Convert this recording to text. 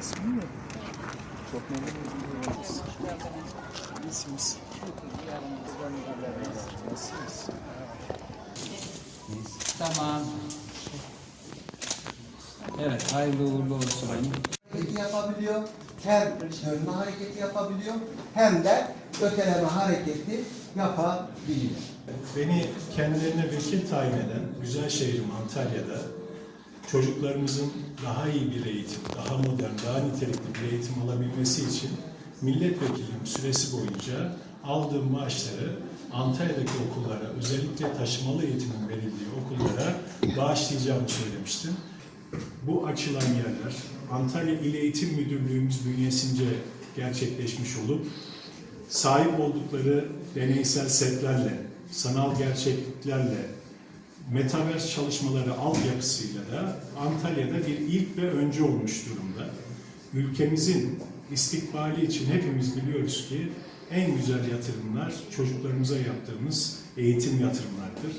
İsmin ne? Çok memnun oldum. İsminiz? Nasılsınız? Tamam. Evet, hayırlı uğurlu olsun. hareketi yapabiliyor, hem dönme hareketi yapabiliyor, hem de öteleme hareketi yapabiliyor. Beni kendilerine vekil tayin eden güzel şehrim Antalya'da çocuklarımızın daha iyi bir eğitim, daha daha nitelikli bir eğitim alabilmesi için milletvekilim süresi boyunca aldığım maaşları Antalya'daki okullara, özellikle taşımalı eğitimin verildiği okullara bağışlayacağımı söylemiştim. Bu açılan yerler Antalya İl Eğitim Müdürlüğümüz bünyesince gerçekleşmiş olup sahip oldukları deneysel setlerle, sanal gerçekliklerle, metaverse çalışmaları altyapısıyla da Antalya'da bir ilk ve önce olmuş durumda. Ülkemizin istikbali için hepimiz biliyoruz ki en güzel yatırımlar çocuklarımıza yaptığımız eğitim yatırımlardır.